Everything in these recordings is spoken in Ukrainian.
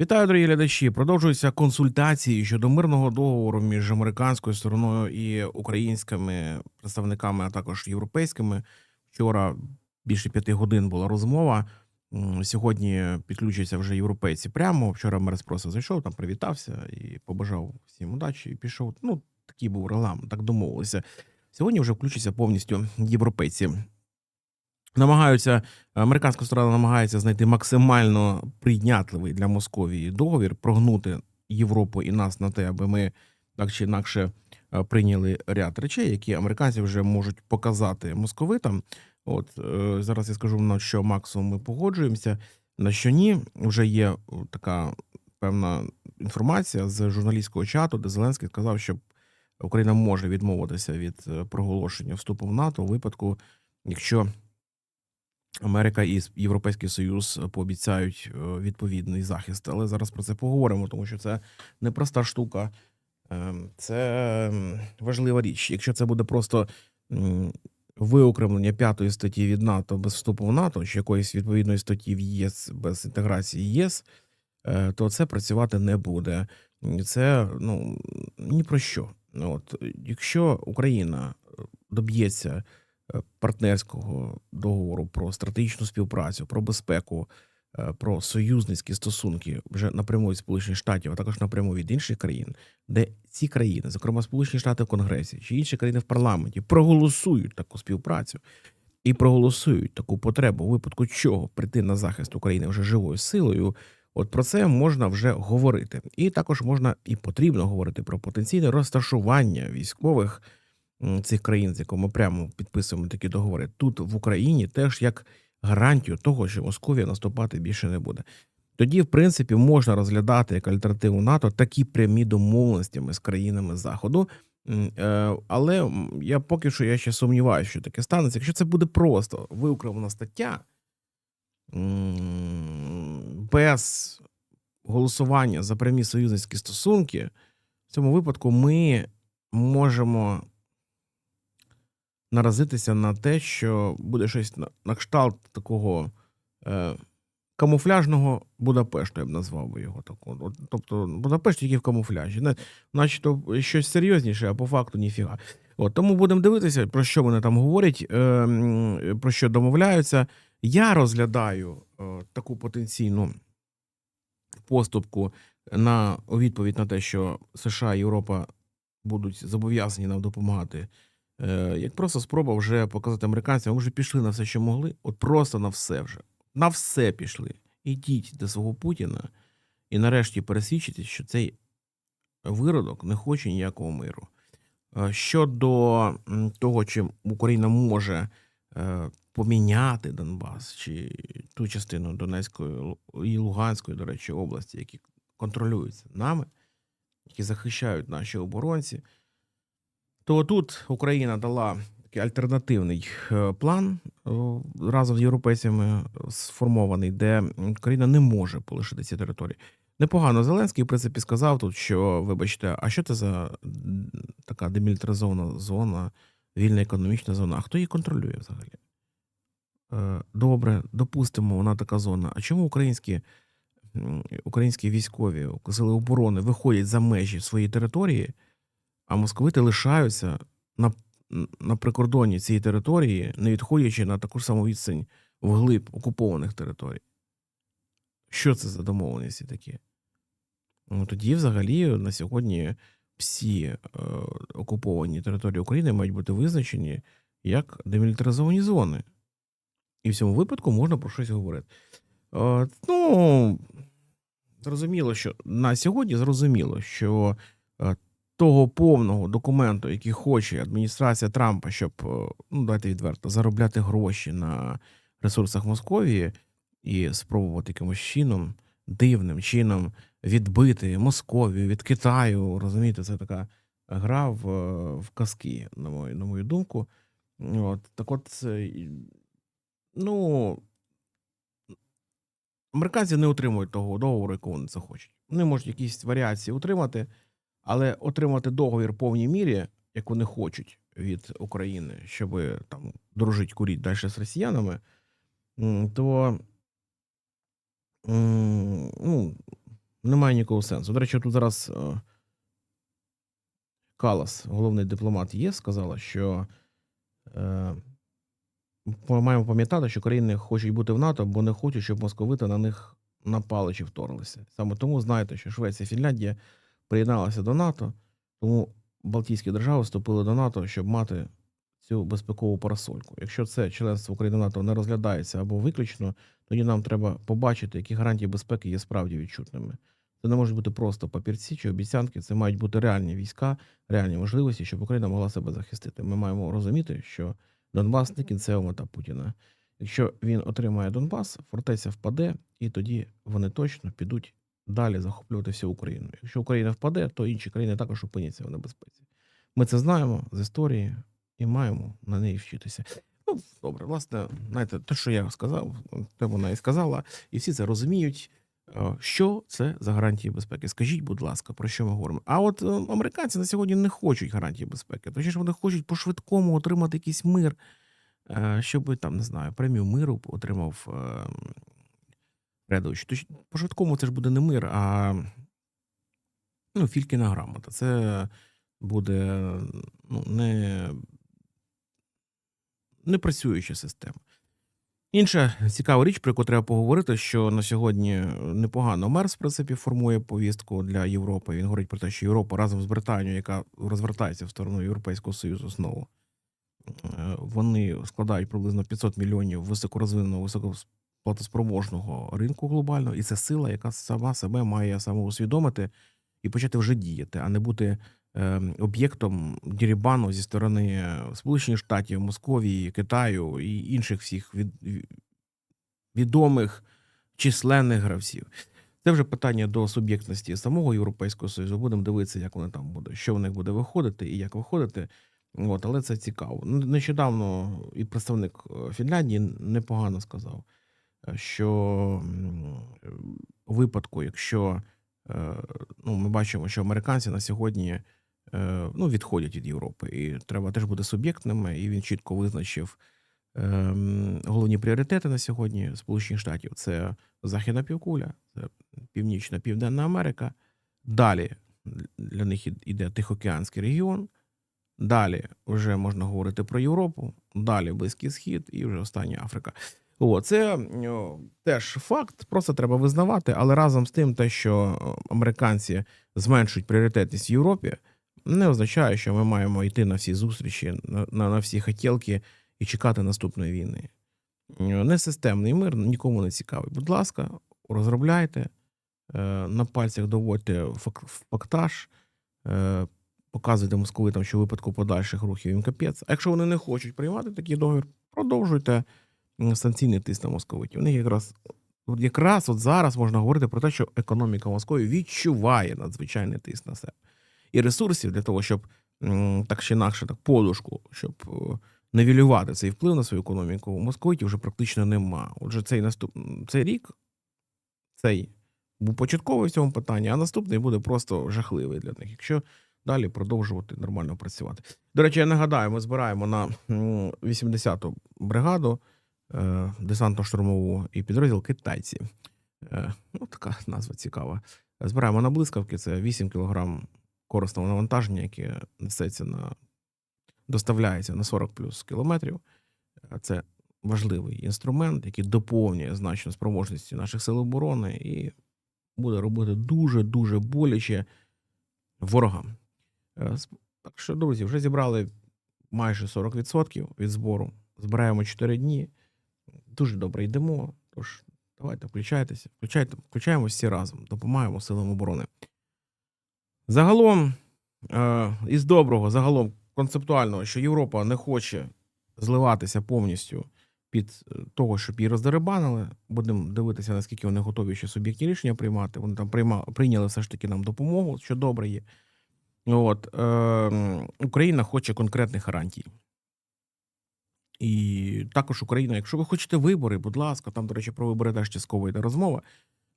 Вітаю, дорогі глядачі. Продовжуються консультації щодо мирного договору між американською стороною і українськими представниками, а також європейськими. Вчора більше п'яти годин була розмова. Сьогодні підключаться вже європейці прямо. Вчора Мерс просто зайшов, там привітався і побажав всім удачі. І пішов. Ну, такий був регламент, так домовилися. Сьогодні вже включаться повністю європейці намагаються американська сторона намагається знайти максимально прийнятливий для Московії договір, прогнути Європу і нас на те, аби ми так чи інакше е, прийняли ряд речей, які американці вже можуть показати московитам. От е, зараз я скажу на що максимум ми погоджуємося, на що ні. Вже є така певна інформація з журналістського чату, де Зеленський сказав, що Україна може відмовитися від е, проголошення вступу в НАТО у випадку, якщо Америка і Європейський Союз пообіцяють е, відповідний захист. Але зараз про це поговоримо, тому що це непроста штука. Ем, Це ем, важлива річ. Якщо це буде просто виокремлення п'ятої статті від НАТО без вступу в НАТО, чи якоїсь відповідної статті в ЄС без інтеграції ЄС, е, то це працювати не буде. Це ну ні про що. От якщо Україна е, доб'ється партнерського договору про стратегічну співпрацю, про безпеку, е, про союзницькі стосунки вже напряму від Сполучених Штатів, а також напряму від інших країн, де ці країни, зокрема Сполучені Штати в Конгресі чи інші країни в парламенті, проголосують таку співпрацю і проголосують таку потребу, у випадку чого прийти на захист України вже живою силою. От про це можна вже говорити, і також можна і потрібно говорити про потенційне розташування військових цих країн, з якими ми прямо підписуємо такі договори, тут в Україні теж як гарантію того, що Московія наступати більше не буде. Тоді, в принципі, можна розглядати як альтернативу НАТО такі прямі домовленостями з країнами Заходу. Е, Але я поки що я ще сумніваюся, що таке станеться. Якщо це буде просто виокремлена стаття без голосування за прямі союзницькі стосунки, в цьому випадку ми можемо наразитися на те, що буде щось на, на кшталт такого е, камуфляжного Будапешту, я б назвав би його такого. Тобто Будапешт тільки в камуфляжі. Начебто щось серйозніше, а по факту ніфіга. От, тому будемо дивитися, про що вони там говорять, е, про що домовляються. Я розглядаю е, таку потенційну поступку на відповідь на те, що США і Європа будуть зобов'язані нам допомагати. Е, як просто спроба вже показати американцям, ми вже пішли на все, що могли, от просто на все вже. На все пішли. Ідіть до свого Путіна і нарешті пересвідчитесь, що цей виродок не хоче ніякого миру. Е, Щодо того, чи Україна може е, поміняти Донбас чи ту частину Донецької і Луганської, до речі, області, які контролюються нами, які захищають наші оборонці, то тут Україна дала такий альтернативний е, план е, разом з європейцями сформований, де Україна не може полишити ці території. Непогано Зеленський, в принципі, сказав тут, що, вибачте, а що це за така демілітаризована зона, вільна економічна зона? А хто її контролює взагалі? Е, Добре, допустимо, вона така зона. А чому українські, українські військові сили оборони виходять за межі своєї території, а московити лишаються на, на прикордоні цієї території, не відходячи на таку ж саму відстань вглиб окупованих територій? Що це за домовленості такі? Ну, тоді, взагалі, на сьогодні всі е, окуповані території України мають бути визначені як демілітаризовані зони. І в цьому випадку можна про щось говорити. Е, ну, зрозуміло, що на сьогодні зрозуміло, що того повного документу, який хоче адміністрація Трампа, щоб, е, ну, давайте відверто, заробляти гроші на ресурсах Московії і спробувати якимось чином, дивним чином відбити Московію від Китаю. Розумієте, це така гра в, в казки, на мою, на мою думку. От, так от, ну, американці не отримують того договору, якого вони це хочуть. Вони можуть якісь варіації отримати, але отримати договір в повній мірі, як вони хочуть від України, щоб там дружить куріть далі з росіянами, то ну, немає ніякого сенсу. До речі, тут зараз е, Калас, головний дипломат ЄС, сказала, що е, ми маємо пам'ятати, що країни хочуть бути в НАТО, бо не хочуть, щоб московити на них напали чи вторглися. Саме тому знаєте, що Швеція і Фінляндія приєдналися до НАТО, тому Балтійські держави вступили до НАТО, щоб мати цю безпекову парасольку. Якщо це членство України НАТО не розглядається або виключно, тоді нам треба побачити, які гарантії безпеки є справді відчутними. Це не можуть бути просто папірці чи обіцянки, це мають бути реальні війська, реальні можливості, щоб Україна могла себе захистити. Ми маємо розуміти, що Донбас не кінцева мета Путіна. Якщо він отримає Донбас, фортеця впаде, і тоді вони точно підуть далі захоплювати всю Україну. Якщо Україна впаде, то інші країни також опиняться в небезпеці. Ми це знаємо з історії і маємо на неї вчитися. Ну, добре, власне, знаєте, те, що я сказав, те вона і сказала, і всі це розуміють. Е, Що це за гарантії безпеки? Скажіть, будь ласка, про що ми говоримо? А от е, американці на сьогодні не хочуть гарантії безпеки. Точніше, вони хочуть по-швидкому отримати якийсь мир, е, щоб там не знаю, премію миру отримав е, Редович. Точ по-швидкому це ж буде не мир, а ну, Фількіна грамота. Це буде ну, не, не працююча система. Інша цікава річ, про яку треба поговорити, що на сьогодні непогано Мерс, в принципі, формує повістку для Європи. Він говорить про те, що Європа разом з Британією, яка розвертається в сторону Європейського Союзу знову, е, вони складають приблизно 500 мільйонів високорозвиненого, високоплатоспроможного ринку глобального, і це сила, яка сама себе має самоусвідомити і почати вже діяти, а не бути е, об'єктом дірібану зі сторони Сполучених Штатів, Московії, Китаю і інших всіх від, відомих численних гравців. Це вже питання до суб'єктності самого Європейського Союзу. Будемо дивитися, як вони там буде, що в них буде виходити і як виходити. От, але це цікаво. Нещодавно і представник е, Фінляндії непогано сказав, е, що м, у випадку, якщо е, ну, ми бачимо, що американці на сьогодні е, ну, відходять від Європи, і треба теж бути суб'єктними, і він чітко визначив головні пріоритети на сьогодні Сполучених Штатів це Західна півкуля, це Північна Південна Америка. Далі для них іде Тихоокеанський регіон. Далі вже можна говорити про Європу, далі Близький Схід і вже остання Африка. О, це о, теж факт, просто треба визнавати, але разом з тим, те, що американці зменшують пріоритетність в Європі, не означає, що ми маємо йти на всі зустрічі, на, на, всі хотілки і чекати наступної війни. Е, Несистемний мир нікому не цікавий. Будь ласка, розробляйте, е, на пальцях доводьте фак- фактаж, е, показуйте московитам, що в випадку подальших рухів їм капець. А якщо вони не хочуть приймати такий договір, продовжуйте санкційний тиск на московитів. У них якраз, якраз от зараз можна говорити про те, що економіка Москви відчуває надзвичайний тиск на себе. І ресурсів для того, щоб так чи інакше, так подушку, щоб е, невілювати цей вплив на свою економіку, у московитів вже практично нема. Отже, цей наступ... цей рік, цей був початковий в цьому питанні, а наступний буде просто жахливий для них, якщо далі продовжувати нормально працювати. До речі, я нагадаю, ми збираємо на 80-ту бригаду десантно-штурмову і підрозділ китайці. Е, ну, така назва цікава. Збираємо на блискавки, це 8 кг корисного навантаження, яке несеться на доставляється на 40 плюс кілометрів. Е, Це важливий інструмент, який доповнює значно спроможності наших сил оборони і буде робити дуже дуже боляче ворогам. Е, Так що, друзі, вже зібрали майже 40% від збору. Збираємо 4 дні. Дуже добре йдемо. Тож давайте включайтеся, включайте, включаємося всі разом, допомагаємо силам оборони. Загалом, е, із доброго, загалом концептуального, що Європа не хоче зливатися повністю під е, того, щоб її роздеребанили. Будемо дивитися, наскільки вони готові ще суб'єктні рішення приймати. Вони там прийма, прийняли все ж таки нам допомогу, що добре є. От, е, Україна хоче конкретних гарантій. І також Україна, якщо ви хочете вибори, будь ласка, там, до речі, про вибори теж частково йде розмова.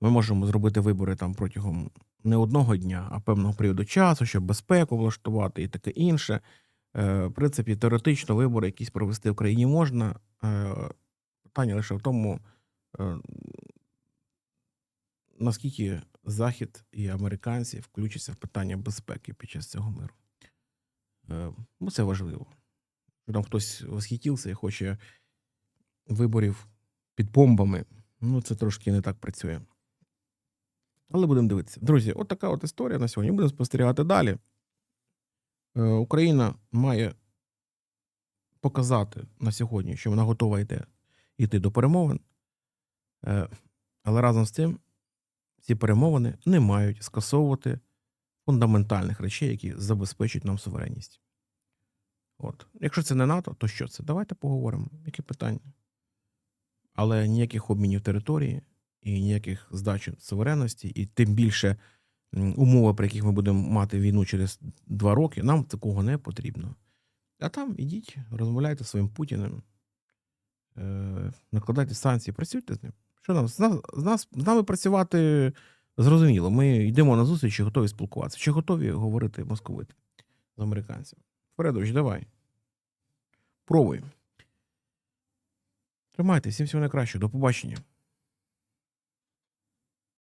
Ми можемо зробити вибори там протягом не одного дня, а певного періоду часу, щоб безпеку влаштувати і таке інше. Е, В принципі, теоретично вибори якісь провести в країні можна. Е, Питання лише в тому, е, наскільки Захід і американці включаться в питання безпеки під час цього миру. Ну, це важливо. Якщо Там хтось восхитівся і хоче виборів під бомбами. Ну, це трошки не так працює. Але будемо дивитися. Друзі, от така от історія на сьогодні. Будемо спостерігати далі. Е, Україна має показати на сьогодні, що вона готова йти, йти до перемовин. Е, Але разом з тим, ці перемовини не мають скасовувати фундаментальних речей, які забезпечують нам суверенність. От. Якщо це не НАТО, то що це? Давайте поговоримо. Які питання? Але ніяких обмінів території і ніяких здач суверенності, і тим більше умови, при яких ми будемо мати війну через два роки, нам такого не потрібно. А там ідіть, розмовляйте зі своїм Путіним, е, накладайте санкції, працюйте з ним. Що нам? З нас, з нас з нами працювати зрозуміло. Ми йдемо на зустріч і готові спілкуватися. Чи готові говорити московити з американцями? Фредович, давай. Пробуй. Тримайте, всім всього найкращого. До побачення.